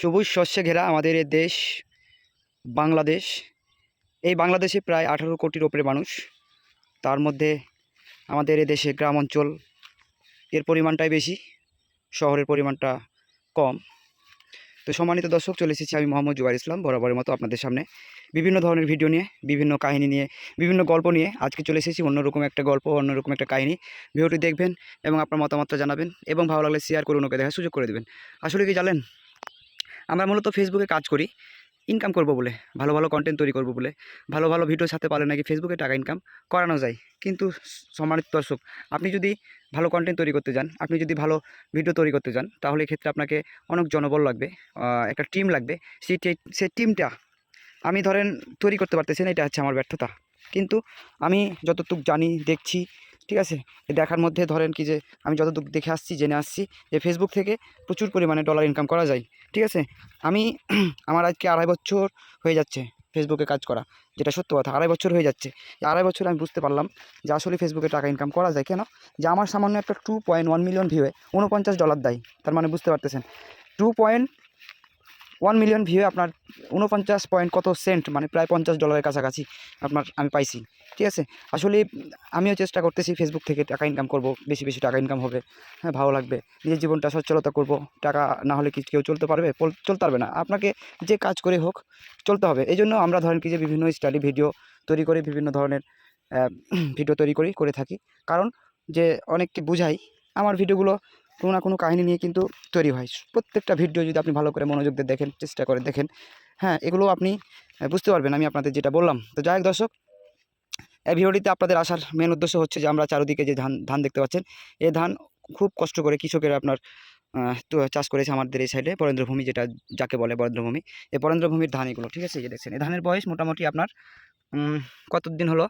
সবুজ শস্যে ঘেরা আমাদের এ দেশ, বাংলাদেশ। এই বাংলাদেশে প্রায় আঠারো কোটির ওপরে মানুষ। তার মধ্যে আমাদের এ দেশে গ্রাম অঞ্চল এর পরিমাণটাই বেশি, শহরের পরিমাণটা কম। তো সম্মানিত দর্শক, চলে এসেছি আমি মোহাম্মদ জুবাইর ইসলাম বরাবরের মতো আপনাদের সামনে। বিভিন্ন ধরনের ভিডিও নিয়ে, বিভিন্ন কাহিনী নিয়ে, বিভিন্ন গল্প নিয়ে আজকে চলে এসেছি অন্যরকম একটা গল্প, অন্যরকম একটা কাহিনী। ভিডিওটি দেখবেন এবং আপনার মতামতটা জানাবেন এবং ভালো লাগলে শেয়ার করুন, ওকে দেখার সুযোগ করে দেবেন। আসলে কি জানেন? আমরা মূলত ফেসবুকে কাজ করি ইনকাম করব বলে, ভালো ভালো কন্টেন্ট তৈরি করব বলে। ভালো ভালো ভিডিও সাথে পারলে নাকি ফেসবুকে টাকা ইনকাম করানো যায়। কিন্তু সম্মানিত দর্শক, আপনি যদি ভালো কন্টেন্ট তৈরি করতে যান, আপনি যদি ভালো ভিডিও তৈরি করতে যান, তাহলে এক্ষেত্রে আপনাকে অনেক জনবল লাগবে একটা টিম লাগবে। সেই সেই টিমটা আমি ধরেন তৈরি করতে পারতেছি না, এটা হচ্ছে আমার ব্যর্থতা। কিন্তু আমি যতটুকু জানি, দেখছি ঠিক আছে? দেখার মধ্যে ধরেন কি যে, আমি যতটুকু দেখে আসছি, জেনে আসছি যে ফেসবুক থেকে প্রচুর পরিমাণে ডলার ইনকাম করা যায়। ঠিক আছে? আমি আমার আজকে আড়াই বছর হয়ে যাচ্ছে ফেসবুকে কাজ করা, যেটা সত্য কথা। আড়াই বছর হয়ে যাচ্ছে। আড়াই বছর আমি বুঝতে পারলাম যে আসলে ফেসবুকে টাকা ইনকাম করা যায়। কেন? যে আমার সামান্য একটা টু পয়েন্ট ওয়ান মিলিয়ন ভিউয়ে উনপঞ্চাশ ডলার দেয়। তার মানে বুঝতে পারতেছেন? টু পয়েন্ট ওয়ান মিলিয়ন ভিউয়ে আপনার উনপঞ্চাশ পয়েন্ট কত সেন্ট মানে প্রায় পঞ্চাশ ডলারের কাছাকাছি আপনার আমি পাইছি। ঠিক আছে? আসলে আমিও চেষ্টা করতেছি ফেসবুক থেকে টাকা ইনকাম করব, বেশি বেশি টাকা ইনকাম হবে। হ্যাঁ ভালো লাগবে। নিজের জীবনটা সচ্ছলতা করব। টাকা না হলে কি কেউ চলতে পারবে? চলতে পারবে না। আপনাকে যে কাজ করে হোক, চলতে হবে। এই জন্য আমরা ধরেন কি যে বিভিন্ন স্টাডি ভিডিও তৈরি করে, বিভিন্ন ধরনের ভিডিও তৈরি করি, করে থাকি। কারণ যে অনেককে বুঝাই, আমার ভিডিওগুলো কোনো না কোনো কাহিনী নিয়ে কিন্তু তৈরি হয়। প্রত্যেকটা ভিডিও যদি আপনি ভালো করে মনোযোগ দিয়ে দেখেন, চেষ্টা করে দেখেন হ্যাঁ এগুলো আপনি বুঝতে পারবেন আমি আপনাদের যেটা বললাম। তো যাই দর্শক, এই ভিডিওটিতে আপনাদের আসার মেন উদ্দেশ্য হচ্ছে যে আমরা চারিদিকে যে ধান ধান দেখতে পাচ্ছেন এই ধান খুব কষ্ট করে কৃষকেরা আপনার তো চাষ করেছে আমাদের এই সাইডে বরেন্দ্রভূমি যেটা, যাকে বলে বরেন্দ্রভূমি এই বরেন্দ্রভূমির ধান এগুলো, ঠিক আছে? যে দেখছেন এই ধানের বয়স মোটামুটি আপনার উম, কত দিন হলো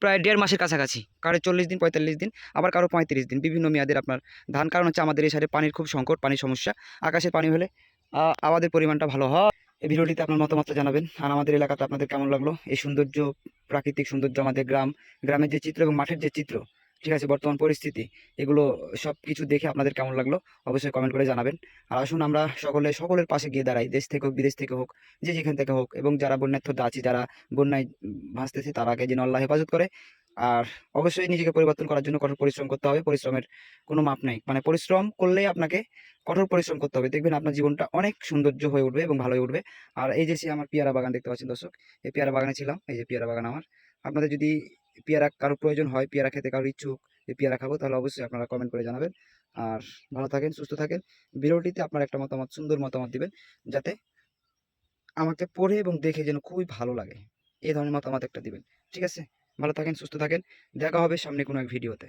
প্রায় দেড় মাসের কাছাকাছি। কারও চল্লিশ দিন পঁয়তাল্লিশ দিন আবার কারও পঁয়ত্রিশ দিন। বিভিন্ন মেয়াদের আপনার ধান। কারণ হচ্ছে আমাদের এই সাইডে পানির খুব সংকট পানির সমস্যা। আকাশের পানি হলে আমাদের পরিমাণটা ভালো হয়। এই ভিডিওটিতে আপনার মতামতটা জানাবেন। আর আমাদের এলাকাতে আপনাদের কেমন লাগল? এই সৌন্দর্য প্রাকৃতিক সৌন্দর্য আমাদের গ্রাম গ্রামের যে চিত্র এবং মাঠের যে চিত্র ঠিক আছে, বর্তমান পরিস্থিতি, এগুলো সব কিছু দেখে আপনাদের কেমন লাগল অবশ্যই কমেন্ট করে জানাবেন। আর আসুন আমরা সকলে, সকলের পাশে গিয়ে দাঁড়াই, দেশ থেকে হোক, বিদেশ থেকে হোক, যে যেখান থেকে হোক, এবং যারা বন্যার্থতা আছে, যারা বন্যায় ভাসতেছে তারাকে যেন আল্লাহ হেফাজত করে। আর অবশ্যই নিজেকে পরিবর্তন করার জন্য কঠোর পরিশ্রম করতে হবে, পরিশ্রমের কোনো মাপ নেই। মানে পরিশ্রম করলেই আপনাকে কঠোর পরিশ্রম করতে হবে। দেখবেন আপনার জীবনটা অনেক সৌন্দর্য হয়ে উঠবে এবং ভালো হয়ে উঠবে। আর এই যে সে আমার পেয়ারা বাগান দেখতে পাচ্ছেন দর্শক, এই পেয়ারা বাগানে ছিলাম, এই যে পেয়ারা বাগান আমার। আপনাদের যদি পেয়ারা কারও প্রয়োজন হয়, পেয়ারা খেতে কারোর ইচ্ছুক যে পেয়ারা খাব, তাহলে অবশ্যই আপনারা কমেন্ট করে জানাবেন। আর ভালো থাকেন, সুস্থ থাকেন। ভিডিওটিতে আপনার একটা মতামত, সুন্দর মতামত দিবেন, যাতে আমাকে পড়ে এবং দেখে যেন খুবই ভালো লাগে। এই ধরনের মতামত একটা দিবেন। ঠিক আছে? ভালো থাকেন, সুস্থ থাকেন। দেখা হবে সামনে কোনো এক ভিডিওতে।